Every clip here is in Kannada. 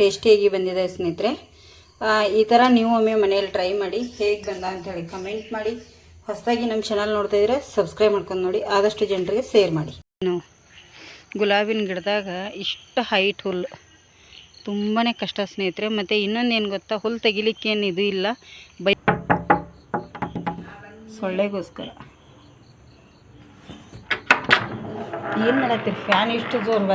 ಟೇಸ್ಟಿಯಾಗಿ ಬಂದಿದೆ ಸ್ನೇಹಿತರೆ. ಈ ಥರ ನೀವು ಒಮ್ಮೆ ಮನೆಯಲ್ಲಿ ಟ್ರೈ ಮಾಡಿ, ಹೇಗೆ ಬಂದ ಅಂಥೇಳಿ ಕಮೆಂಟ್ ಮಾಡಿ. ಹೊಸದಾಗಿ ನಮ್ಮ ಚಾನಲ್ ನೋಡ್ತಾ ಇದ್ರೆ ಸಬ್ಸ್ಕ್ರೈಬ್ ಮಾಡ್ಕೊಂಡು ನೋಡಿ, ಆದಷ್ಟು ಜನರಿಗೆ ಶೇರ್ ಮಾಡಿ. ಗುಲಾಬಿನ ಗಿಡದಾಗ ಇಷ್ಟು ಹೈಟ್ ಹುಲ್ಲು ತುಂಬಾ ಕಷ್ಟ ಸ್ನೇಹಿತರೆ. ಮತ್ತು ಇನ್ನೊಂದು ಏನು ಗೊತ್ತಾ ಹುಲ್ಲು ತೆಗಿಲಿಕ್ಕೇನು ಇದು ಇಲ್ಲ. ಬೈ ಸೊಳ್ಳೆಗೋಸ್ಕರ. ಏನು ಮಾಡತ್ತೀರಿ? ಫ್ಯಾನ್ ಇಷ್ಟು ಜೋರು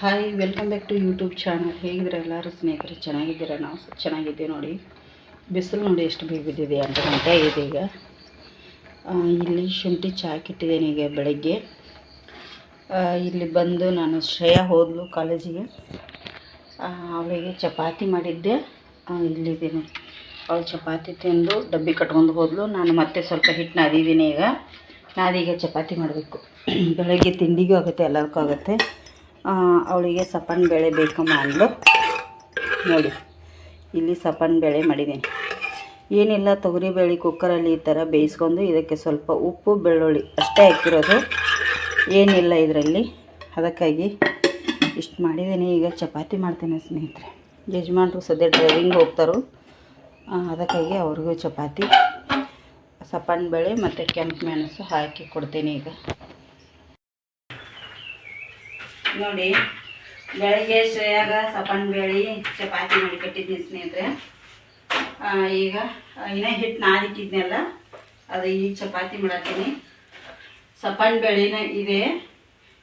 hi welcome back to YouTube channel ಹೇಗಿದ್ರೆ ಎಲ್ಲರೂ? ಸ್ನೇಹಿತರೆ, ಚೆನ್ನಾಗಿದ್ದೀರ? ನಾವು ಚೆನ್ನಾಗಿದ್ದೀವಿ ನೋಡಿ. ಬಿಸಿಲು ನೋಡಿ ಎಷ್ಟು ಬೇಗ ಬಿದ್ದಿದೆ ಅಂತ ಗಂಟೆ ಇದೆ ಈಗ. ಇಲ್ಲಿ ಶುಂಠಿ ಚಹಾ ಕಿಟ್ಟಿದ್ದೀನಿ ಈಗ ಬೆಳಗ್ಗೆ. ಇಲ್ಲಿ ಬಂದು ನಾನು ಶ್ರೇಯಾ ಹೋದ್ಲು ಕಾಲೇಜಿಗೆ. ಅವಳಿಗೆ ಚಪಾತಿ ಮಾಡಿದ್ದೆ. ಇಲ್ಲಿದ್ದೀನಿ. ಅವಳು ಚಪಾತಿ ತಿಂದು ಡಬ್ಬಿ ಕಟ್ಕೊಂಡು ಹೋದ್ಲು. ನಾನು ಮತ್ತೆ ಸ್ವಲ್ಪ ಹಿಟ್ಟು ನಾದಿದ್ದೀನಿ ಈಗ. ನಾದೀಗ ಚಪಾತಿ ಮಾಡಬೇಕು. ಬೆಳಗ್ಗೆ ತಿಂಡಿಗೂ ಆಗುತ್ತೆ, ಎಲ್ಲದಕ್ಕೂ ಆಗುತ್ತೆ. ಅವಳಿಗೆ ಸಪನ್ ಬೇಳೆ ಬೇಕಮ್ಮ ಅಂದು ನೋಡಿ, ಇಲ್ಲಿ ಸಪನ್ ಬೇಳೆ ಮಾಡಿದ್ದೀನಿ ಏನಿಲ್ಲ ತೊಗರಿಬೇಳೆ ಕುಕ್ಕರಲ್ಲಿ ಈ ಥರ ಬೇಯಿಸ್ಕೊಂಡು ಇದಕ್ಕೆ ಸ್ವಲ್ಪ ಉಪ್ಪು, ಬೆಳ್ಳುಳ್ಳಿ ಅಷ್ಟೇ ಹಾಕಿರೋದು. ಏನಿಲ್ಲ ಇದರಲ್ಲಿ. ಅದಕ್ಕಾಗಿ ಇಷ್ಟು ಮಾಡಿದ್ದೀನಿ. ಈಗ ಚಪಾತಿ ಮಾಡ್ತೀನಿ ಸ್ನೇಹಿತರೆ. ಯಜಮಾನ್ರು ಸದ್ಯ ಡ್ರೈವಿಂಗ್ ಹೋಗ್ತಾರೋ. ಅದಕ್ಕಾಗಿ ಅವ್ರಿಗೂ ಚಪಾತಿ ಸಪನ್ ಬೇಳೆ ಮತ್ತು ಕೆಂಪು ಮೆಣಸು ಹಾಕಿ ಕೊಡ್ತೀನಿ ಈಗ. ನೋಡಿ, ಬೆಳಗ್ಗೆ ಶ್ರೇಯಾಗ ಸಪನ್ ಬೇಳೆ, ಚಪಾತಿ ಮಾಡಿ ಕಟ್ಟಿದ್ದೀನಿ ಸ್ನೇಹಿತರೆ ಈಗ ಇನ್ನೇ ಹಿಟ್ಟು ನಾದಿಟ್ಟಿದ್ನಲ್ಲ ಅದು ಈಗ ಚಪಾತಿ ಮಾಡತ್ತೀನಿ. ಸಪನ್ ಬೇಳೆನ ಇದೆ.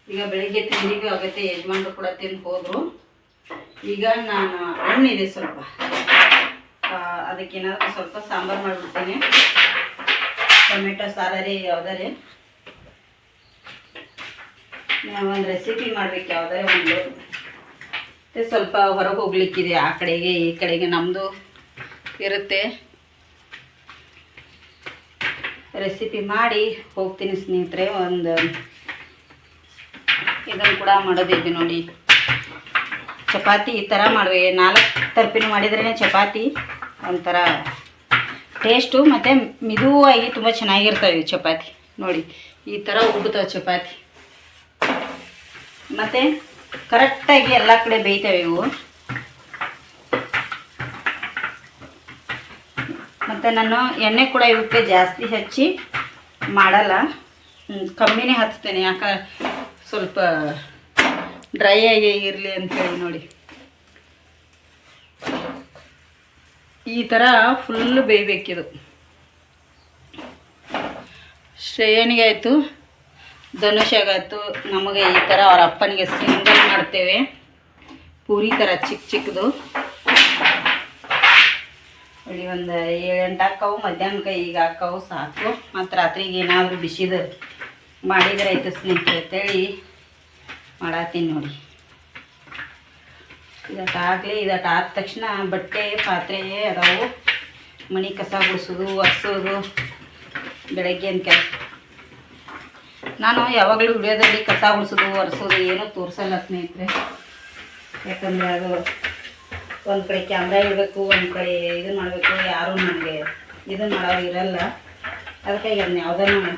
ಈಗ ಬೆಳಿಗ್ಗೆ ತಿಂಡಿಗೂ ಆಗುತ್ತೆ, ಯಜಮಾನ್ರು ಕೂಡ ತಿಂದು ಹೋದರು. ಈಗ ನಾನು ಹಣ್ಣಿದೆ ಸ್ವಲ್ಪ. ಅದಕ್ಕೇನಾದರೂ ಸ್ವಲ್ಪ ಸಾಂಬಾರು ಮಾಡಿಬಿಡ್ತೀನಿ. ಟೊಮೆಟೊ ಸಾರರಿ ಯಾವುದಾರೆ. ಒಂದು ರೆಸಿಪಿ ಮಾಡ್ಬೇಕು ಯಾವುದೇ ಒಂದು. ಮತ್ತು ಸ್ವಲ್ಪ ಹೊರಗೆ ಹೋಗ್ಲಿಕ್ಕಿದೆ, ಆ ಕಡೆಗೆ, ಈ ಕಡೆಗೆ ನಮ್ಮದು ಇರುತ್ತೆ. ರೆಸಿಪಿ ಮಾಡಿ ಹೋಗ್ತೀನಿ ಸ್ನೇಹಿತರೆ, ಒಂದು ಇದನ್ನು ಕೂಡ ಮಾಡೋದಿದೆ ನೋಡಿ. ಚಪಾತಿ ಈ ಥರ ಮಾಡುವೆ. ನಾಲ್ಕು ತರ್ಪಿನ ಮಾಡಿದ್ರೇ ಚಪಾತಿ, ಒಂಥರ ಟೇಸ್ಟು ಮತ್ತು ಮಿದುವಾಗಿ ತುಂಬ ಚೆನ್ನಾಗಿರ್ತವೆ ಚಪಾತಿ. ನೋಡಿ, ಈ ಥರ ಉಬ್ಬುತ್ತವೆ ಚಪಾತಿ. ಮತ್ತು ಕರೆಕ್ಟಾಗಿ ಎಲ್ಲ ಕಡೆ ಬೇಯ್ತೇವೆ ಇವು. ಮತ್ತು ನಾನು ಎಣ್ಣೆ ಕೂಡ ಇವಕ್ಕೆ ಜಾಸ್ತಿ ಹಚ್ಚಿ ಮಾಡಲ್ಲ. ಕಮ್ಮಿನೇ ಹಚ್ತೇನೆ, ಯಾಕ ಸ್ವಲ್ಪ ಡ್ರೈ ಆಗಿ ಇರಲಿ ಅಂಥೇಳಿ ನೋಡಿ. ಈ ಥರ ಫುಲ್ ಬೇಯಬೇಕಿದು. ಶ್ರೇಯಣಿಗೆ ಆಯಿತು. ಧನುಷಾಗಾಯ್ತು ನಮಗೆ ಈ ಥರ ಅವ್ರ ಅಪ್ಪನಿಗೆ ಸಿಂಗಲ್ ಮಾಡ್ತೇವೆ. ಪೂರಿ ಥರ ಚಿಕ್ಕ ಚಿಕ್ಕದು ಇಲ್ಲಿ ಒಂದು ಏಳೆಂಟು ಹಾಕವು ಮಧ್ಯಾಹ್ನಕ್ಕೆ ಈಗ ಹಾಕವು, ಸಾಕು. ಮತ್ತು ರಾತ್ರಿಗೆ ಏನಾದರೂ ಬಿಸಿದು ಮಾಡಿದ್ರೆ ಆಯ್ತು ಸ್ನೇಹಿತರೆ ಅಂತೇಳಿ ಮಾಡತ್ತೀನಿ ನೋಡಿ. ಇದಕ್ಕೆ ಆಗಲಿ ಇದಟ್ಟು ಆದ ತಕ್ಷಣ ಬಟ್ಟೆ, ಪಾತ್ರೆ ಅದಾವು. ಮನೆ ಕಸ ಗುಡಿಸೋದು, ಒರೆಸೋದು ಬೆಳಗ್ಗೆ ಕೆಲಸ ನಾನು ಯಾವಾಗಲೂ ವಿಡಿಯೋದಲ್ಲಿ ಕಸ ಉಳಿಸೋದು, ಒರೆಸೋದು ಏನೂ ತೋರಿಸಲ್ಲ ಸ್ನೇಹಿತರೆ. ಯಾಕಂದರೆ ಅದು ಒಂದು ಕಡೆ ಕ್ಯಾಮ್ರಾ ಇಡಬೇಕು, ಒಂದು ಕಡೆ ಇದು ಮಾಡಬೇಕು, ಯಾರೂ ನನಗೆ ಇದು ಮಾಡೋರು ಇರಲ್ಲ. ಅದಕ್ಕಾಗಿ ಅದನ್ನ ಯಾವುದನ್ನು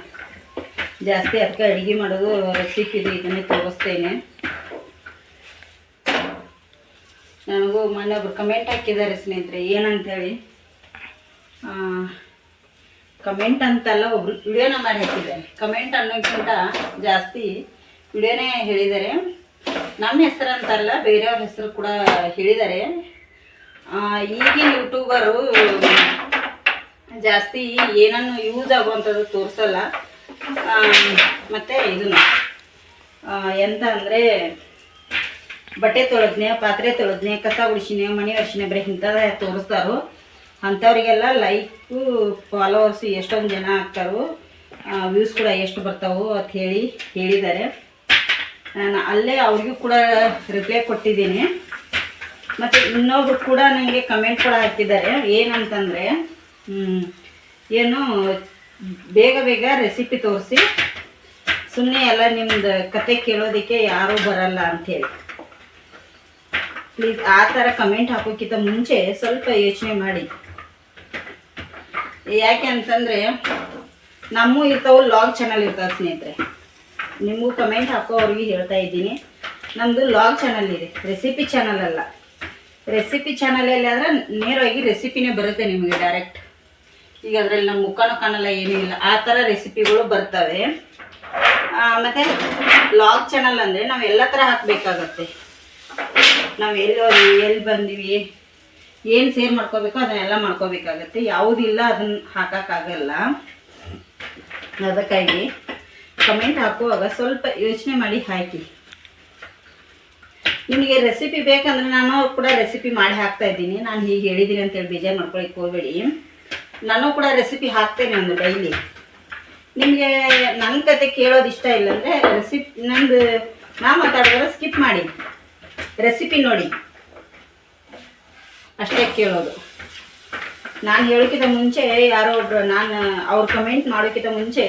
ಜಾಸ್ತಿ ಅದಕ್ಕೆ ಅಡುಗೆ ಮಾಡೋದು ರೆಸಿಪಿದು ಇದನ್ನೇ ತೋರಿಸ್ತೇನೆ. ನನಗೂ ಮೊನ್ನೆ ಒಬ್ರು ಕಮೆಂಟ್ ಹಾಕಿದ್ದಾರೆ ಸ್ನೇಹಿತರೆ, ಏನಂತೇಳಿ? ಕಮೆಂಟ್ ಅಂತಲ್ಲ ಒಬ್ರು ವಿಡಿಯೋನ ಮಾಡಿ ಹಾಕಿದ್ದಾರೆ. ಕಮೆಂಟ್ ಅನ್ನೋಕ್ಕಿಂತ ಜಾಸ್ತಿ ವಿಡಿಯೋನೇ ಹೇಳಿದ್ದಾರೆ. ನಮ್ಮ ಹೆಸರು ಅಂತಲ್ಲ ಬೇರೆಯವ್ರ ಹೆಸರು ಕೂಡ ಹೇಳಿದ್ದಾರೆ. ಈಗಿನ ಯೂಟ್ಯೂಬರು ಜಾಸ್ತಿ ಏನನ್ನು ಯೂಸ್ ಆಗುವಂಥದ್ದು ತೋರಿಸಲ್ಲ. ಮತ್ತು ಇದನ್ನು. ಆ, ಎಂತ ಅಂದರೆ ಬಟ್ಟೆ ತೊಳೆದ್ನೆ ಪಾತ್ರೆ ತೊಳೆದ್ನೆ ಕಸ ಉಡಿಸಿನೇ ಮನೆ ಒರೆಸಿನೆ ಬರೀ ಇಂಥದ್ದೇ ತೋರಿಸ್ತಾರೋ ಅಂಥವ್ರಿಗೆಲ್ಲ ಲೈಕು ಫಾಲೋವರ್ಸ್ ಎಷ್ಟೊಂದು ಜನ ಆಗ್ತಾರೋ ವ್ಯೂಸ್ ಕೂಡ ಎಷ್ಟು ಬರ್ತಾವೋ ಅಂತ ಹೇಳಿ ಹೇಳಿದ್ದಾರೆ. ನಾನು ಅಲ್ಲೇ ಅವ್ರಿಗೂ ಕೂಡ ರಿಪ್ಲೈ ಕೊಟ್ಟಿದ್ದೀನಿ. ಮತ್ತು ಇನ್ನೊಬ್ರು ಕೂಡ ನನಗೆ ಕಮೆಂಟ್ ಕೂಡ ಹಾಕಿದ್ದಾರೆ. ಏನಂತಂದರೆ ಏನು, ಬೇಗ ಬೇಗ ರೆಸಿಪಿ ತೋರಿಸಿ ಸುಮ್ಮನೆ ಎಲ್ಲ ನಿಮ್ದು ಕತೆ ಕೇಳೋದಕ್ಕೆ ಯಾರೂ ಬರಲ್ಲ ಅಂಥೇಳಿ ಪ್ಲೀಸ್ ಆ ಥರ ಕಮೆಂಟ್ ಹಾಕೋಕ್ಕಿಂತ ಮುಂಚೆ ಸ್ವಲ್ಪ ಯೋಚನೆ ಮಾಡಿ. ಯಾಕೆ ಅಂತಂದರೆ ನಮ್ಮ ಇರ್ತಾವೆ ಲಾಗ್ ಚಾನಲ್ ಇರ್ತಾವೆ ಸ್ನೇಹಿತರೆ. ನಿಮಗೂ ಕಮೆಂಟ್ ಹಾಕೋವ್ರಿಗೆ ಹೇಳ್ತಾ ಇದ್ದೀನಿ. ನಮ್ಮದು ಲಾಗ್ ಚಾನಲ್ ಇದೆ ರೆಸಿಪಿ ಚಾನಲ್ ಅಲ್ಲ. ರೆಸಿಪಿ ಚಾನಲಲ್ಲಿ ಆದರೆ ನೇರವಾಗಿ ರೆಸಿಪಿನೇ ಬರುತ್ತೆ ನಿಮಗೆ ಡೈರೆಕ್ಟ್ ಈಗ ಅದರಲ್ಲಿ ನಮ್ಮ ಮುಖನೂ ಕಾಣಲ್ಲ, ಏನೂ ಇಲ್ಲ. ಆ ಥರ ರೆಸಿಪಿಗಳು ಬರ್ತವೆ. ಮತ್ತು ಲಾಗ್ ಚಾನಲ್ ಅಂದರೆ ನಾವು ಎಲ್ಲ ಥರ ಹಾಕಬೇಕಾಗತ್ತೆ. ನಾವು ಎಲ್ಲಿ ಎಲ್ಲಿ ಬಂದಿವಿ ಏನು ಸೇರ್ ಮಾಡ್ಕೋಬೇಕೋ ಅದನ್ನೆಲ್ಲ ಮಾಡ್ಕೋಬೇಕಾಗತ್ತೆ. ಯಾವುದಿಲ್ಲ ಅದನ್ನ ಹಾಕೋಕ್ಕಾಗಲ್ಲ. ಅದಕ್ಕಾಗಿ ಕಮೆಂಟ್ ಹಾಕುವಾಗ ಸ್ವಲ್ಪ ಯೋಚನೆ ಮಾಡಿ ಹಾಕಿ. ನಿಮಗೆ ರೆಸಿಪಿ ಬೇಕಂದ್ರೆ ನಾನು ಕೂಡ ರೆಸಿಪಿ ಮಾಡಿ ಹಾಕ್ತಾ ಇದ್ದೀನಿ. ನಾನು ಹೀಗೆ ಹೇಳಿದ್ದೀನಿ ಅಂತೇಳಿ ಬೇಜಾರು ಮಾಡ್ಕೊಳಕ್ಕೆ ಹೋಗಬೇಡಿ. ನಾನು ಕೂಡ ರೆಸಿಪಿ ಹಾಕ್ತೇನೆ ಒಂದು ಡೈಲಿ ನಿಮಗೆ ನನ್ನ ಕತೆ ಕೇಳೋದು ಇಷ್ಟ ಇಲ್ಲ ಅಂದರೆ ರೆಸಿಪಿ ನಂದು ನಾ ಮಾತಾಡಿದ್ರೆ ಸ್ಕಿಪ್ ಮಾಡಿ. ರೆಸಿಪಿ ನೋಡಿ. ಅಷ್ಟೇ ಕೇಳೋದು. ನಾನು ಹೇಳೋಕ್ಕಿಂತ ಮುಂಚೆ ಯಾರೋ ಒಬ್ರು, ನಾನು ಅವ್ರು ಕಮೆಂಟ್ ಮಾಡೋಕ್ಕಿಂತ ಮುಂಚೆ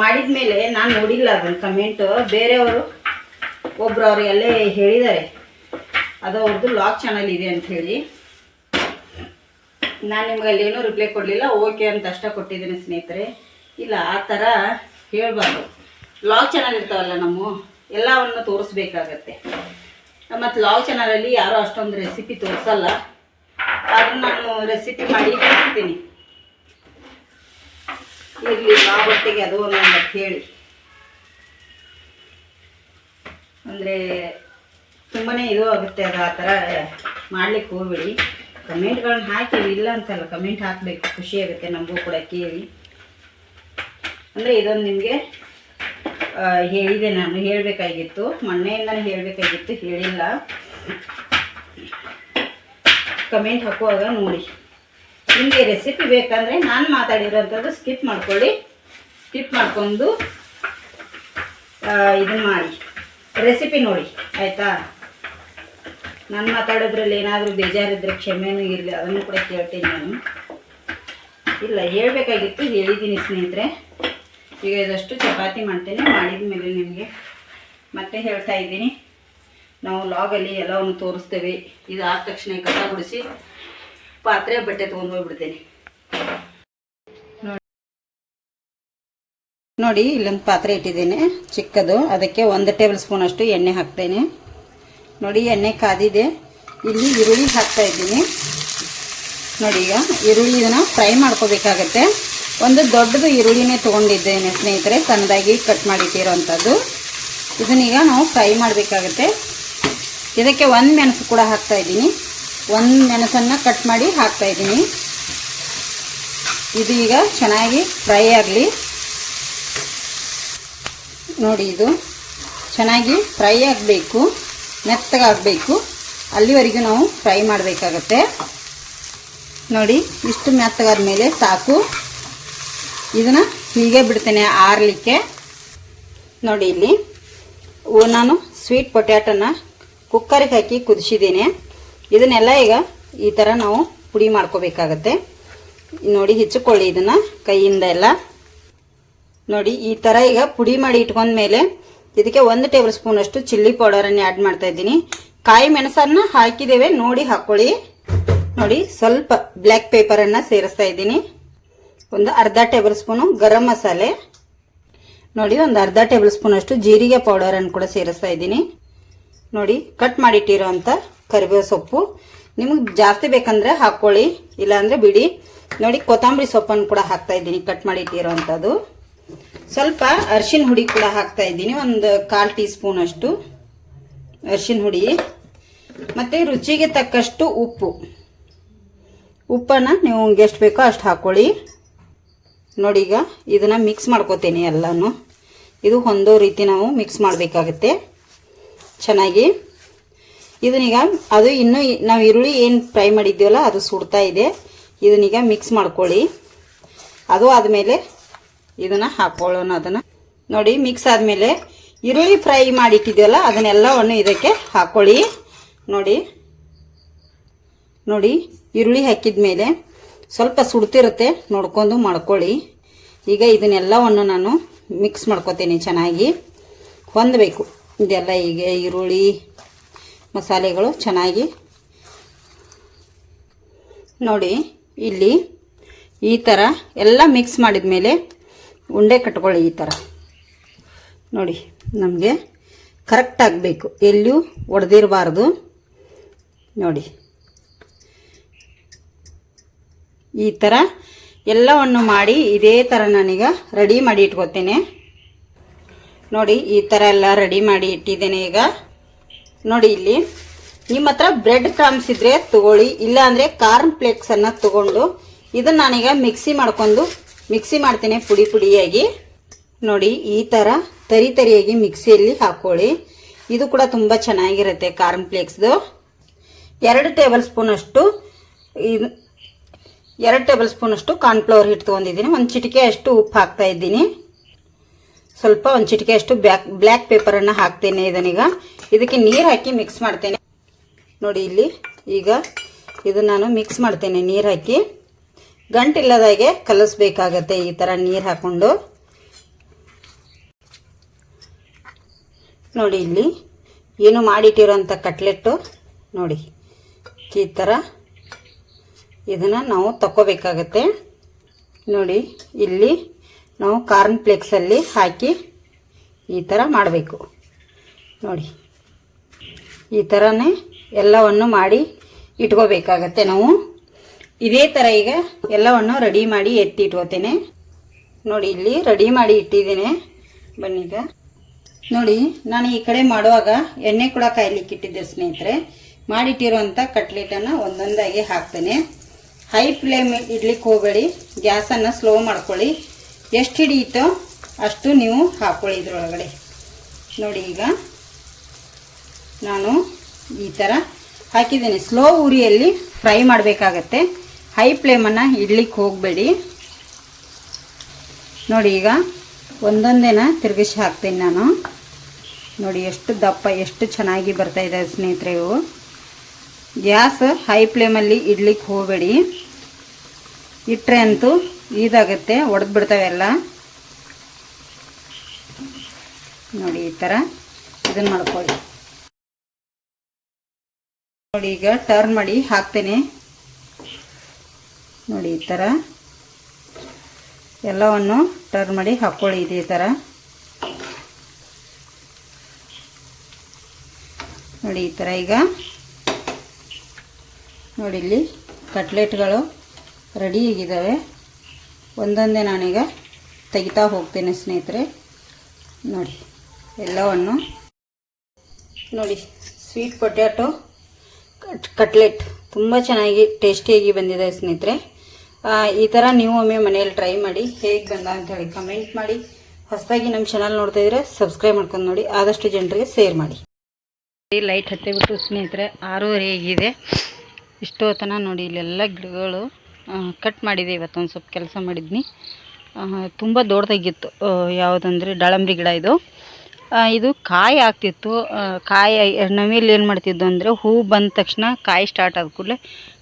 ಮಾಡಿದ ಮೇಲೆ ನಾನು ನೋಡಿಲ್ಲ ಅದನ್ನು ಕಮೆಂಟು ಬೇರೆಯವರು ಒಬ್ರು ಅವ್ರು ಎಲ್ಲೇ ಹೇಳಿದ್ದಾರೆ. ಅದು ಅವ್ರದ್ದು ಲಾಗ್ ಚಾನಲ್ ಇದೆ ಅಂತ ಹೇಳಿ. ನಾನು ನಿಮ್ಗೆ ಅಲ್ಲಿ ಏನೂ ರಿಪ್ಲೈ ಕೊಡಲಿಲ್ಲ. ಓಕೆ ಅಂತ ಅಷ್ಟೇ ಕೊಟ್ಟಿದ್ದೀನಿ ಸ್ನೇಹಿತರೆ. ಇಲ್ಲ, ಆ ಥರ ಹೇಳಬಾರ್ದು. ಲಾಗ್ ಚಾನಲ್ ಇರ್ತಾವಲ್ಲ ನಮ್ಮ, ಎಲ್ಲವನ್ನು ತೋರಿಸ್ಬೇಕಾಗತ್ತೆ. ಮತ್ತು ಲಾವ್ ಚಾನಲಲ್ಲಿ ಯಾರೂ ಅಷ್ಟೊಂದು ರೆಸಿಪಿ ತೋರಿಸಲ್ಲ. ಅದನ್ನು ನಾನು ರೆಸಿಪಿ ಮಾಡಿ ಹೇಳ್ತೀನಿ. ಇರಲಿ ಲಾವ್ ಒಟ್ಟಿಗೆ ಅದು ಒಂದು ಹೇಳಿ. ಅಂದರೆ ತುಂಬಾ ಇದು ಆಗುತ್ತೆ ಅದು ಆ ಥರ ಮಾಡ್ಲಿಕ್ಕೆ ಹೋಗ್ಬೇಡಿ. ಕಮೆಂಟ್ಗಳನ್ನ ಹಾಕಿ, ಇಲ್ಲ ಅಂತಲ್ಲ ಕಮೆಂಟ್ ಹಾಕಬೇಕು. ಖುಷಿ ಆಗುತ್ತೆ, ನಮಗೂ ಕೂಡ ಕೇಳಿ. ಅಂದರೆ ಇದೊಂದು ನಿಮಗೆ ಹೇಳಿದೆ ನಾನು, ಹೇಳಬೇಕಾಗಿತ್ತು. ಮೊನ್ನೆಯಿಂದನೇ ಹೇಳಬೇಕಾಗಿತ್ತು, ಹೇಳಿಲ್ಲ. ಕಮೆಂಟ್ ಹಾಕುವಾಗ ನೋಡಿ. ನಿಮಗೆ ರೆಸಿಪಿ ಬೇಕಂದರೆ ನಾನು ಮಾತಾಡಿರೋಂಥದ್ದು ಸ್ಕಿಪ್ ಮಾಡ್ಕೊಳ್ಳಿ. ಸ್ಕಿಪ್ ಮಾಡ್ಕೊಂಡು ಇದನ್ನು ಮಾಡಿ. ರೆಸಿಪಿ ನೋಡಿ, ಆಯಿತಾ? ನಾನು ಮಾತಾಡೋದ್ರಲ್ಲಿ ಏನಾದರೂ ಬೇಜಾರಿದ್ರೆ ಕ್ಷಮೆನೂ ಇರಲಿ, ಅದನ್ನು ಕೂಡ ಕೇಳ್ತೀನಿ ನಾನು. ಇಲ್ಲ, ಹೇಳಬೇಕಾಗಿತ್ತು, ಹೇಳಿದ್ದೀನಿ ಸ್ನೇಹಿತರೆ. ಈಗ ಇದಷ್ಟು ಚಪಾತಿ ಮಾಡ್ತೇನೆ, ಮಾಡಿದ ಮೇಲೆ ನಿಮಗೆ ಮತ್ತೆ ಹೇಳ್ತಾ ಇದ್ದೀನಿ. ನಾವು ಲಾಗಲ್ಲಿ ಎಲ್ಲವನ್ನು ತೋರಿಸ್ತೇವೆ. ಇದು ಆದ ತಕ್ಷಣ ಕಸ ಗುಡಿಸಿ ಪಾತ್ರೆ ಬಟ್ಟೆ ತೊಗೊಂಡು ಹೋಗ್ಬಿಡ್ತೇನೆ. ನೋಡಿ, ಇಲ್ಲೊಂದು ಪಾತ್ರೆ ಇಟ್ಟಿದ್ದೇನೆ, ಚಿಕ್ಕದು. ಅದಕ್ಕೆ ಒಂದು ಟೇಬಲ್ ಸ್ಪೂನ್ ಅಷ್ಟು ಎಣ್ಣೆ ಹಾಕ್ತೇನೆ. ನೋಡಿ, ಎಣ್ಣೆ ಕಾದಿದೆ. ಇಲ್ಲಿ ಈರುಳ್ಳಿ ಹಾಕ್ತಾ ಇದ್ದೀನಿ. ನೋಡಿ ಈಗ ಈರುಳ್ಳಿ ಇದನ್ನು ಫ್ರೈ ಮಾಡ್ಕೋಬೇಕಾಗತ್ತೆ. ಒಂದು ದೊಡ್ಡದು ಈರುಳ್ಳಿನೇ ತೊಗೊಂಡಿದ್ದೇನೆ ಸ್ನೇಹಿತರೆ, ಸಣ್ಣದಾಗಿ ಕಟ್ ಮಾಡಿಟ್ಟಿರೋವಂಥದ್ದು. ಇದನ್ನೀಗ ನಾವು ಫ್ರೈ ಮಾಡಬೇಕಾಗತ್ತೆ. ಇದಕ್ಕೆ ಒಂದು ಮೆಣಸು ಕೂಡ ಹಾಕ್ತಾ ಇದ್ದೀನಿ. ಒಂದು ಮೆಣಸನ್ನು ಕಟ್ ಮಾಡಿ ಹಾಕ್ತಾ ಇದ್ದೀನಿ. ಇದು ಈಗ ಚೆನ್ನಾಗಿ ಫ್ರೈ ಆಗಲಿ. ನೋಡಿ ಇದು ಚೆನ್ನಾಗಿ ಫ್ರೈ ಆಗಬೇಕು ಮೆತ್ತಗಾಗಬೇಕು ಅಲ್ಲಿವರೆಗೂ ನಾವು ಫ್ರೈ ಮಾಡಬೇಕಾಗತ್ತೆ. ನೋಡಿ ಇಷ್ಟು ಮೆತ್ತಗಾದ ಮೇಲೆ ಸಾಕು. ಇದನ್ನು ಹೀಗೆ ಬಿಡ್ತೇನೆ ಆರಲಿಕ್ಕೆ. ನೋಡಿ ಇಲ್ಲಿ. ನಾನು ಸ್ವೀಟ್ ಪೊಟ್ಯಾಟೋನ ಕುಕ್ಕರಿಗೆ ಹಾಕಿ ಕುದಿಸಿದ್ದೀನಿ. ಇದನ್ನೆಲ್ಲ ಈಗ ಈ ಥರ ನಾವು ಪುಡಿ ಮಾಡ್ಕೋಬೇಕಾಗತ್ತೆ. ನೋಡಿ, ಹೆಚ್ಚಿಕೊಳ್ಳಿ ಇದನ್ನು ಕೈಯಿಂದ ಎಲ್ಲ. ನೋಡಿ, ಈ ಥರ ಈಗ ಪುಡಿ ಮಾಡಿ ಇಟ್ಕೊಂಡ ಮೇಲೆ ಇದಕ್ಕೆ ಒಂದು ಟೇಬಲ್ ಸ್ಪೂನ್ ಅಷ್ಟು ಚಿಲ್ಲಿ ಪೌಡರನ್ನು ಆ್ಯಡ್ ಮಾಡ್ತಾ ಇದ್ದೀನಿ. ಕಾಯಿ ಮೆಣಸನ್ನ ಹಾಕಿದ್ದೇವೆ, ನೋಡಿ ಹಾಕ್ಕೊಳ್ಳಿ ನೋಡಿ, ಸ್ವಲ್ಪ ಬ್ಲ್ಯಾಕ್ ಪೇಪರನ್ನು ಸೇರಿಸ್ತಾ ಇದ್ದೀನಿ. ಒಂದು ಅರ್ಧ ಟೇಬಲ್ ಸ್ಪೂನು ಗರಂ ಮಸಾಲೆ. ನೋಡಿ, ಒಂದು ಅರ್ಧ ಟೇಬಲ್ ಸ್ಪೂನ್ ಅಷ್ಟು ಜೀರಿಗೆ ಪೌಡರನ್ನು ಕೂಡ ಸೇರಿಸ್ತಾ ಇದ್ದೀನಿ. ನೋಡಿ ಕಟ್ ಮಾಡಿಟ್ಟಿರೋಂಥ ಕರಿಬೇವು ಸೊಪ್ಪು. ನಿಮಗೆ ಜಾಸ್ತಿ ಬೇಕಂದ್ರೆ ಹಾಕ್ಕೊಳ್ಳಿ, ಇಲ್ಲಾಂದರೆ ಬಿಡಿ. ನೋಡಿ, ಕೊತ್ತಂಬರಿ ಸೊಪ್ಪನ್ನು ಕೂಡ ಹಾಕ್ತಾ ಇದ್ದೀನಿ ಕಟ್ ಮಾಡಿಟ್ಟಿರೋವಂಥದ್ದು. ಸ್ವಲ್ಪ ಅರ್ಶಿನ ಹುಡಿ ಕೂಡ ಹಾಕ್ತಾ ಇದ್ದೀನಿ, ಒಂದು ಕಾಲು ಟೀ ಸ್ಪೂನ್ ಅಷ್ಟು ಅರ್ಶಿನ ಹುಡಿ. ಮತ್ತು ರುಚಿಗೆ ತಕ್ಕಷ್ಟು ಉಪ್ಪು. ಉಪ್ಪನ್ನು ನೀವು ಎಷ್ಟು ಬೇಕೋ ಅಷ್ಟು ಹಾಕ್ಕೊಳ್ಳಿ. ನೋಡಿ ಈಗ ಇದನ್ನು ಮಿಕ್ಸ್ ಮಾಡ್ಕೋತೀನಿ ಎಲ್ಲನೂ. ಇದು ಹೊಂದೋ ರೀತಿ ನಾವು ಮಿಕ್ಸ್ ಮಾಡಬೇಕಾಗುತ್ತೆ. ಚೆನ್ನಾಗಿ. ಇದನ್ನೀಗ ಅದು ಇನ್ನೂ ನಾವು ಈರುಳ್ಳಿ ಏನು ಫ್ರೈ ಮಾಡಿದ್ದೀವಲ್ಲ ಅದು ಸುಡ್ತಾ ಇದೆ. ಇದನ್ನೀಗ ಮಿಕ್ಸ್ ಮಾಡ್ಕೊಳ್ಳಿ. ಅದು ಆದಮೇಲೆ ಇದನ್ನು ಹಾಕ್ಕೊಳ್ಳೋಣ ಅದನ್ನು. ನೋಡಿ ಮಿಕ್ಸ್ ಆದಮೇಲೆ ಈರುಳ್ಳಿ ಫ್ರೈ ಮಾಡಿಟ್ಟಿದ್ದೀವಲ್ಲ ಅದನ್ನೆಲ್ಲವನ್ನು ಇದಕ್ಕೆ ಹಾಕ್ಕೊಳ್ಳಿ ನೋಡಿ. ನೋಡಿ ಈರುಳ್ಳಿ ಹಾಕಿದ ಮೇಲೆ ಸ್ವಲ್ಪ ಸುಡ್ತಿರುತ್ತೆ, ನೋಡ್ಕೊಂಡು ಮಾಡ್ಕೊಳ್ಳಿ. ಈಗ ಇದನ್ನೆಲ್ಲವನ್ನು ನಾನು ಮಿಕ್ಸ್ ಮಾಡ್ಕೊತೀನಿ ಚೆನ್ನಾಗಿ. ಹೊಂದಬೇಕು. ಇದೆಲ್ಲ ಈಗ ಈರುಳ್ಳಿ, ಮಸಾಲೆಗಳು ಚೆನ್ನಾಗಿ. ನೋಡಿ, ಇಲ್ಲಿ ಈ ಥರ ಎಲ್ಲ ಮಿಕ್ಸ್ ಮಾಡಿದ ಮೇಲೆ ಉಂಡೆ ಕಟ್ಕೊಳ್ಳಿ ಈ ಥರ ನೋಡಿ, ನಮಗೆ ಕರೆಕ್ಟ್ ಆಗಬೇಕು. ಎಲ್ಲಿಯೂ ಒಡೆದಿರಬಾರ್ದು. ನೋಡಿ. ಈ ಥರ ಎಲ್ಲವನ್ನು ಮಾಡಿ ಇದೇ ಥರ ನಾನೀಗ ರೆಡಿ ಮಾಡಿ ಇಟ್ಕೋತೇನೆ. ನೋಡಿ, ಈ ಥರ ಎಲ್ಲ ರೆಡಿ ಮಾಡಿ ಇಟ್ಟಿದ್ದೇನೆ ಈಗ. ನೋಡಿ ಇಲ್ಲಿ, ನಿಮ್ಮ ಹತ್ರ ಬ್ರೆಡ್ ಕ್ರಾಮ್ಸ್ ಇದ್ರೆ ತಗೊಳ್ಳಿ ಇಲ್ಲ ಅಂದ್ರೆ ಕಾರ್ನ್ ಫ್ಲೇಕ್ಸನ್ನು ತಗೊಂಡು ಇದನ್ನು ನಾನೀಗ ಮಿಕ್ಸಿ ಮಾಡ್ಕೊಂಡು, ಮಿಕ್ಸಿ ಮಾಡ್ತೇನೆ ಪುಡಿ ಪುಡಿಯಾಗಿ. ನೋಡಿ, ಈ ಥರ ತರಿ ತರಿಯಾಗಿ ಮಿಕ್ಸಿಯಲ್ಲಿ ಹಾಕ್ಕೊಳ್ಳಿ ಇದು ಕೂಡ ತುಂಬ ಚೆನ್ನಾಗಿರುತ್ತೆ ಕಾರ್ನ್ ಫ್ಲೇಕ್ಸ್ದು. ಎರಡು ಟೇಬಲ್ ಸ್ಪೂನಷ್ಟು ಇದು ಎರಡು ಟೇಬಲ್ ಸ್ಪೂನಷ್ಟು ಕಾರ್ನ್ಫ್ಲವರ್ ಹಿಟ್ಟು ತೊಗೊಂಡಿದ್ದೀನಿ. ಒಂದು ಚಿಟಿಕೆ ಅಷ್ಟು ಉಪ್ಪು ಹಾಕ್ತಾ ಇದ್ದೀನಿ. ಸ್ವಲ್ಪ ಒಂದು ಚಿಟಿಕೆ ಅಷ್ಟು ಬ್ಯಾಕ್ ಬ್ಲ್ಯಾಕ್ ಪೇಪರನ್ನು ಹಾಕ್ತೇನೆ ಇದನ್ನೀಗ. ಇದಕ್ಕೆ ನೀರು ಹಾಕಿ ಮಿಕ್ಸ್ ಮಾಡ್ತೇನೆ. ನೋಡಿ ಇಲ್ಲಿ ಈಗ ಇದು ನಾನು ಮಿಕ್ಸ್ ಮಾಡ್ತೇನೆ ನೀರು ಹಾಕಿ. ಗಂಟಿಲ್ಲದಾಗೆ ಕಲಿಸ್ಬೇಕಾಗತ್ತೆ ಈ ಥರ ನೀರು ಹಾಕ್ಕೊಂಡು ನೋಡಿ ಇಲ್ಲಿ ಏನು ಮಾಡಿಟ್ಟಿರೋಂಥ ಕಟ್ಲೆಟ್ಟು ನೋಡಿ ಈ ಥರ ಇದನ್ನು ನಾವು ತಗೋಬೇಕಾಗತ್ತೆ ನೋಡಿ, ಇಲ್ಲಿ ನಾವು ಕಾರ್ನ್ ಫ್ಲೇಕ್ಸಲ್ಲಿ ಹಾಕಿ ಈ ಥರ ಮಾಡಬೇಕು. ನೋಡಿ, ಈ ಥರನೇ ಎಲ್ಲವನ್ನು ಮಾಡಿ ಇಟ್ಕೋಬೇಕಾಗತ್ತೆ ನಾವು. ಇದೇ ಥರ ಈಗ ಎಲ್ಲವನ್ನು ರೆಡಿ ಮಾಡಿ ಎತ್ತಿ ಇಟ್ಕೋತೇನೆ. ನೋಡಿ, ಇಲ್ಲಿ ರೆಡಿ ಮಾಡಿ ಇಟ್ಟಿದ್ದೇನೆ. ಬನ್ನೀಗ ನೋಡಿ, ನಾನು ಈ ಕಡೆ ಮಾಡುವಾಗ ಎಣ್ಣೆ ಕೂಡ ಕಾಯ್ಲಿಕ್ಕೆ ಇಟ್ಟಿದ್ದೆ ಸ್ನೇಹಿತರೆ. ಮಾಡಿಟ್ಟಿರುವಂಥ ಕಟ್ಲೆಟನ್ನು ಒಂದೊಂದಾಗಿ ಹಾಕ್ತೇನೆ. ಹೈ ಫ್ಲೇಮ್ ಇಡ್ಲಿಕ್ಕೆ ಹೋಗಬೇಡಿ. ಗ್ಯಾಸನ್ನು ಸ್ಲೋ ಮಾಡ್ಕೊಳ್ಳಿ. ಎಷ್ಟು ಹಿಡಿಯುತ್ತೋ ಅಷ್ಟು ನೀವು ಹಾಕ್ಕೊಳ್ಳಿ ಇದ್ರೊಳಗಡೆ. ನೋಡಿ ಈಗ ನಾನು ಈ ಥರ ಹಾಕಿದ್ದೀನಿ. ಸ್ಲೋ ಉರಿಯಲ್ಲಿ ಫ್ರೈ ಮಾಡಬೇಕಾಗತ್ತೆ. ಹೈ ಫ್ಲೇಮನ್ನು ಇಡ್ಲಿಕ್ಕೆ ಹೋಗಬೇಡಿ. ನೋಡಿ ಈಗ ಒಂದೊಂದೇನ ತಿರುಗಿಸಿ ಹಾಕ್ತೀನಿ ನಾನು. ನೋಡಿ ಎಷ್ಟು ದಪ್ಪ, ಎಷ್ಟು ಚೆನ್ನಾಗಿ ಬರ್ತಾಯಿದೆ ಸ್ನೇಹಿತರೆ ಇವು. ಗ್ಯಾಸ್ ಹೈ ಫ್ಲೇಮಲ್ಲಿ ಇಡ್ಲಿಕ್ಕೆ ಹೋಗಬೇಡಿ. ಇಟ್ಟರೆ ಅಂತೂ ಇದಾಗುತ್ತೆ, ಒಡೆದು ಬಿಡ್ತಾವೆಲ್ಲ ನೋಡಿ ಈ ಥರ ಇದನ್ನು ಮಾಡ್ಕೊಳ್ಳಿ. ನೋಡಿ ಈಗ ಟರ್ನ್ ಮಾಡಿ ಹಾಕ್ತೇನೆ. ನೋಡಿ ಈ ಥರ ಎಲ್ಲವನ್ನು ಟರ್ನ್ ಮಾಡಿ ಹಾಕ್ಕೊಳ್ಳಿ ಇದೇ ಥರ ನೋಡಿ ಈ ಥರ ಈಗ ನೋಡಿ ಇಲ್ಲಿ ಕಟ್ಲೆಟ್ಗಳು ರೆಡಿ ಆಗಿದ್ದಾವೆ. ಒಂದೊಂದೇ ನಾನೀಗ ತೆಗಿತಾ ಹೋಗ್ತೇನೆ ಸ್ನೇಹಿತರೆ. ನೋಡಿ, ಎಲ್ಲವನ್ನು ನೋಡಿ ಸ್ವೀಟ್ ಪೊಟ್ಯಾಟೊ ಕಟ್ ಕಟ್ಲೆಟ್ ತುಂಬ ಚೆನ್ನಾಗಿ ಟೇಸ್ಟಿಯಾಗಿ ಬಂದಿದೆ ಸ್ನೇಹಿತರೆ. ಈ ಥರ ನೀವು ಒಮ್ಮೆ ಮನೆಯಲ್ಲಿ ಟ್ರೈ ಮಾಡಿ ಹೇಗೆ ಬಂದ ಅಂತ ಹೇಳಿ ಕಮೆಂಟ್ ಮಾಡಿ. ಹೊಸದಾಗಿ ನಮ್ಮ ಚಾನಲ್ ನೋಡ್ತಾ ಇದ್ರೆ ಸಬ್ಸ್ಕ್ರೈಬ್ ಮಾಡ್ಕೊಂಡು ನೋಡಿ. ಆದಷ್ಟು ಜನರಿಗೆ ಶೇರ್ ಮಾಡಿ. ಲೈಟ್ ಹತ್ತಿಬಿಟ್ಟು ಸ್ನೇಹಿತರೆ, ಆರೂವರೆ ಆಗಿದೆ. ಇಷ್ಟು ಹೊತ್ತನ ನೋಡಿ ಇಲ್ಲೆಲ್ಲ ಗಿಡಗಳು ಕಟ್ ಮಾಡಿದೆ ಇವತ್ತೊಂದು ಸ್ವಲ್ಪ ಕೆಲಸ ಮಾಡಿದ್ನಿ. ತುಂಬ ದೊಡ್ಡದಾಗಿತ್ತು. ಯಾವುದಂದರೆ ದಾಳಂಬ್ರಿ ಗಿಡ ಇದು. ಇದು ಕಾಯಿ ಆಗ್ತಿತ್ತು. ಕಾಯಿ ನವಿಲು ಏನು ಮಾಡ್ತಿದ್ದು ಅಂದರೆ ಹೂ ಬಂದ ತಕ್ಷಣ ಕಾಯಿ ಸ್ಟಾರ್ಟ್ ಆದ ಕೂಡಲೇ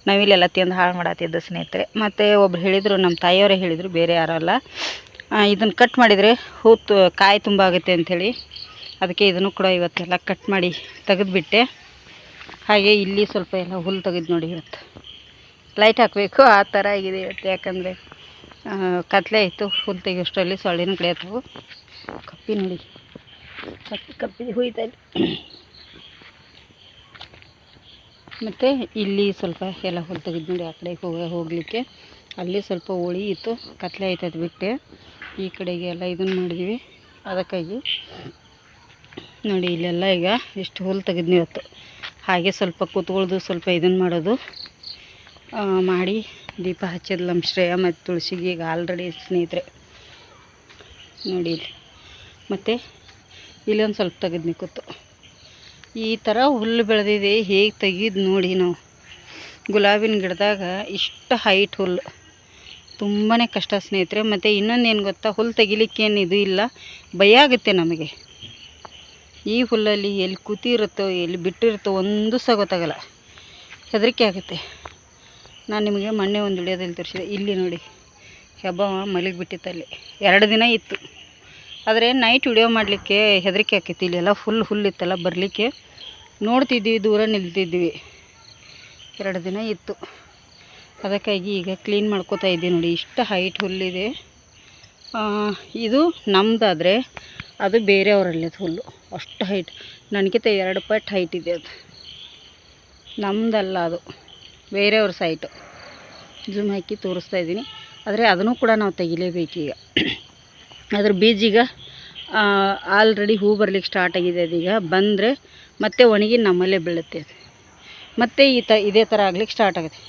ನವಿಲೆಲ್ಲ ತಿಂದು ಹಾಳು ಮಾಡತ್ತಿದ್ದು ಸ್ನೇಹಿತರೆ. ಮತ್ತು ಒಬ್ರು ಹೇಳಿದರು ನಮ್ಮ ತಾಯಿಯವರೇ ಹೇಳಿದರು, ಬೇರೆ ಯಾರಲ್ಲ ಇದನ್ನು ಕಟ್ ಮಾಡಿದರೆ ಹೂ ಕಾಯಿ ತುಂಬ ಆಗುತ್ತೆ ಅಂಥೇಳಿ ಅದಕ್ಕೆ ಇದನ್ನು ಕೂಡ ಇವತ್ತೆಲ್ಲ ಕಟ್ ಮಾಡಿ ತೆಗೆದುಬಿಟ್ಟೆ. ಹಾಗೆ ಇಲ್ಲಿ ಸ್ವಲ್ಪ ಎಲ್ಲ ಹುಲ್ಲು ತೆಗೆದು ನೋಡಿ ಇವತ್ತು. ಲೈಟ್ ಹಾಕಬೇಕು, ಆ ಥರ ಆಗಿದೆ ಇವತ್ತು. ಯಾಕಂದರೆ ಕತ್ಲೆ ಇತ್ತು. ಹುಲ್ಲು ತೆಗಿಯೋಷ್ಟರಲ್ಲಿ ಸೊಳ್ಳಿನ ಕಡಿಯತ್ತವು ಕಪ್ಪಿ ನೋಡಿ. ಕಪ್ಪಿ ಕಪ್ಪಿ ಹುಯ್ತಾ ಮತ್ತು ಇಲ್ಲಿ ಸ್ವಲ್ಪ ಎಲ್ಲ ಹುಲ್ಲು ತೆಗೆದು ನೋಡಿ, ಆ ಕಡೆಗೆ ಹೋಗ, ಹೋಗಲಿಕ್ಕೆ. ಅಲ್ಲಿ ಸ್ವಲ್ಪ ಹೋಳಿ ಇತ್ತು. ಕತ್ಲೆ ಆಯ್ತದ ಬಿಟ್ಟೆ. ಈ ಕಡೆಗೆ ಎಲ್ಲ ಇದನ್ನು ಮಾಡಿದ್ವಿ. ಅದಕ್ಕಾಗಿ ನೋಡಿ, ಇಲ್ಲೆಲ್ಲ ಈಗ ಎಷ್ಟು ಹುಲ್ಲು ತೆಗೆದ್ನಿ ಇವತ್ತು. ಹಾಗೆ ಸ್ವಲ್ಪ ಕೂತ್ಕೊಳ್ಳೋದು ಸ್ವಲ್ಪ ಇದನ್ನು ಮಾಡೋದು. ಮಾಡಿ ದೀಪ ಹಚ್ಚಿದ್ಲು ನಮ್ಮ ಶ್ರೇಯ ಮತ್ತು ತುಳಸಿಗೆ ಈಗ ಆಲ್ರೆಡಿ ಸ್ನೇಹಿತರೆ. ನೋಡಿ ಮತ್ತು ಇಲ್ಲೊಂದು ಸ್ವಲ್ಪ ತೆಗೆದ್ನಿ ಕೂತು. ಈ ಥರ ಹುಲ್ಲು ಬೆಳೆದಿದೆ, ಹೇಗೆ ತೆಗೆದು ನೋಡಿ ನಾವು. ಗುಲಾಬಿನ ಗಿಡದಾಗ ಇಷ್ಟು ಹೈಟ್ ಹುಲ್ಲು. ತುಂಬಾ ಕಷ್ಟ ಸ್ನೇಹಿತರೆ. ಮತ್ತು ಇನ್ನೊಂದು ಏನು ಗೊತ್ತಾ? ಹುಲ್ಲು ತೆಗಿಲಿಕ್ಕೇನು ಇದು ಇಲ್ಲ. ಭಯ ಆಗುತ್ತೆ ನಮಗೆ. ಈ ಹುಲ್ಲಲ್ಲಿ ಎಲ್ಲಿ ಕೂತಿರುತ್ತೋ, ಎಲ್ಲಿ ಬಿಟ್ಟಿರುತ್ತೋ ಒಂದು ಸಹ ಗೊತ್ತಾಗಲ್ಲ ಹೆದರಿಕೆ ಆಗುತ್ತೆ. ನಾನು ನಿಮಗೆ ಮೊನ್ನೆ ಒಂದು ವಿಡಿಯೋದಲ್ಲಿ ತೋರಿಸಿದೆ. ಇಲ್ಲಿ ನೋಡಿ ಹೆಬ್ಬವ ಮಲಗಿಬಿಟ್ಟಿತ್ತಲ್ಲಿ ಎರಡು ದಿನ ಇತ್ತು. ಆದರೆ ನೈಟ್ ವಿಡಿಯೋ ಮಾಡಲಿಕ್ಕೆ ಹೆದರಿಕೆ ಆಕೈತಿ. ಇಲ್ಲೆಲ್ಲ ಫುಲ್ ಹುಲ್ಲಿತ್ತಲ್ಲ ಬರಲಿಕ್ಕೆ. ನೋಡ್ತಿದ್ವಿ, ದೂರ ನಿಲ್ತಿದ್ವಿ. ಎರಡು ದಿನ ಇತ್ತು. ಅದಕ್ಕಾಗಿ ಈಗ ಕ್ಲೀನ್ ಮಾಡ್ಕೋತಾ ಇದ್ದೀವಿ ನೋಡಿ. ಇಷ್ಟು ಹೈಟ್ ಹುಲ್ಲಿದೆ. ಇದು ನಮ್ಮದಾದರೆ ಅದು ಬೇರೆಯವರಲ್ಲಿ ಹುಲ್ಲು. ಅಷ್ಟು ಹೈಟ್ ನನಗಿಂತ ಎರಡು ಪಟ್ಟು ಹೈಟ್ ಇದೆ ಅದು. ನಮ್ಮದಲ್ಲ ಅದು. ಬೇರೆಯವ್ರ ಸೈಟು ಜೂಮ್ ಹಾಕಿ ತೋರಿಸ್ತಾ ಇದ್ದೀನಿ. ಆದರೆ ಅದನ್ನು ಕೂಡ ನಾವು ತೆಗಿಲೇಬೇಕೀಗ ಅದ್ರ ಬೀಜೀಗ ಆಲ್ರೆಡಿ ಹೂ ಬರ್ಲಿಕ್ಕೆ ಸ್ಟಾರ್ಟ್ ಆಗಿದೆ ಅದೀಗ ಬಂದರೆ ಮತ್ತೆ ಒಣಗಿ ನಮ್ಮಲ್ಲೇ ಬೀಳುತ್ತೆ ಅದು. ಮತ್ತೆ ಈ ತ, ಇದೇ ಥರ ಆಗ್ಲಿಕ್ಕೆ ಸ್ಟಾರ್ಟ್ ಆಗುತ್ತೆ.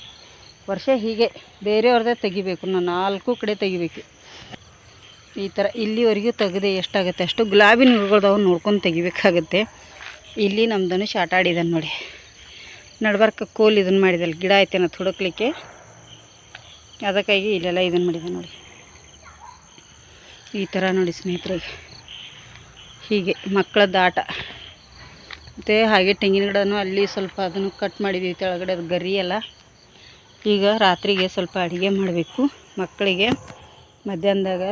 ವರ್ಷ ಹೀಗೆ ಬೇರೆಯವ್ರದ್ದೇ ತೆಗಿಬೇಕು. ನಾನು ನಾಲ್ಕು ಕಡೆ ತೆಗಿಬೇಕು. ಈ ಥರ ಇಲ್ಲಿವರೆಗೂ ತೆಗೆದೆ ಎಷ್ಟಾಗುತ್ತೆ? ಅಷ್ಟು ಗುಲಾಬಿ ನೀರುಗಳ್ದವು ನೋಡ್ಕೊಂಡು ತೆಗಿಬೇಕಾಗುತ್ತೆ. ಇಲ್ಲಿ ಆಟ ಆಡಿದಾನೆ ನೋಡಿ. ನಡ್ಬಾರ್ಕ ಕೋಲ್ ಇದನ್ನು ಮಾಡಿದಲ್ಲ ಗಿಡ ಐತೆ ಹುಡುಕ್ಲಿಕ್ಕೆ. ಅದಕ್ಕಾಗಿ ಇಲ್ಲೆಲ್ಲ ಇದನ್ನು ಮಾಡಿದೆ ನೋಡಿ. ಈ ಥರ ನೋಡಿ ಸ್ನೇಹಿತರೆ ಹೀಗೆ ಮಕ್ಕಳದ್ದು ಆಟ. ಮತ್ತು ಹಾಗೆ ತೆಂಗಿನ ಗಿಡನೂ ಅಲ್ಲಿ ಸ್ವಲ್ಪ ಅದನ್ನು ಕಟ್ ಮಾಡಿದ್ದೀವಿ ಕೆಳಗಡೆ ಅದು ಗರಿ ಎಲ್ಲ ಈಗ ರಾತ್ರಿಗೆ ಸ್ವಲ್ಪ ಅಡುಗೆ ಮಾಡಬೇಕು ಮಕ್ಕಳಿಗೆ. ಮಧ್ಯಾಹ್ನದಾಗ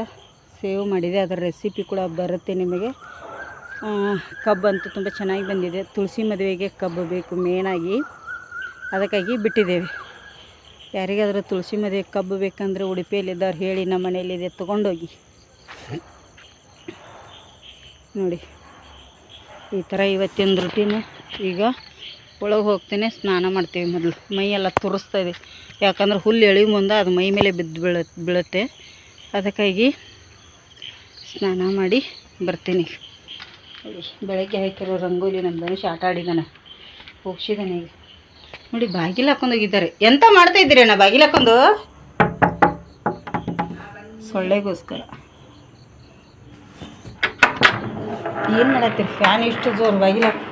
ಸೇವ್ ಮಾಡಿದೆ. ಅದರ ರೆಸಿಪಿ ಕೂಡ ಬರುತ್ತೆ ನಿಮಗೆ. ಕಬ್ಬಂತೂ ತುಂಬ ಚೆನ್ನಾಗಿ ಬಂದಿದೆ. ತುಳಸಿ ಮದುವೆಗೆ ಕಬ್ಬು ಬೇಕು ಮೇನಾಗಿ ಅದಕ್ಕಾಗಿ ಬಿಟ್ಟಿದ್ದೇವೆ. ಯಾರಿಗಾದರೂ ತುಳಸಿ ಮದುವೆ ಕಬ್ಬು ಬೇಕಂದರೆ ಉಡುಪಿಯಲ್ಲಿದ್ದವ್ರು ಹೇಳಿ, ನಮ್ಮ ಮನೆಯಲ್ಲಿದೆ ತೊಗೊಂಡೋಗಿ. ನೋಡಿ, ಈ ಥರ ಇವತ್ತಿನ ರುಟೀನ್ ಈಗ ಒಳಗೆ ಹೋಗ್ತೇನೆ, ಸ್ನಾನ ಮಾಡ್ತೀವಿ ಮೊದಲು. ಮೈಯೆಲ್ಲ ತುರಿಸ್ತಾ ಇದೆ. ಯಾಕಂದ್ರೆ ಹುಲ್ಲು ಎಳಿ ಮುಂದೆ ಅದು ಮೈ ಮೇಲೆ ಬಿದ್ದು ಬೀಳ ಬೀಳುತ್ತೆ. ಅದಕ್ಕಾಗಿ ಸ್ನಾನ ಮಾಡಿ ಬರ್ತೀನಿ. ಬೆಳಗ್ಗೆ ಹಾಕಿರೋ ರಂಗೋಲಿ ನಮ್ಮ ಧನುಷ್ ಆಟ ಆಡಿದಾನೆ. ಹೋಗ್ಸಿದ್ದಾನೆ ಈಗ. ನೋಡಿ, ಬಾಗಿಲು ಹಾಕೊಂಡು ಹೋಗಿದ್ದಾರೆ. ಎಂತ ಮಾಡ್ತಾ ಇದ್ದೀರಿ ಅಣ್ಣ? ಬಾಗಿಲು ಹಾಕೊಂಡು? ಸೊಳ್ಳೆಗೋಸ್ಕರ. ಏನು ಮಾಡತ್ತೀರಿ? ಫ್ಯಾನ್ ಇಷ್ಟು ಜೋರು, ಬಾಗಿಲು ಹಾಕಿ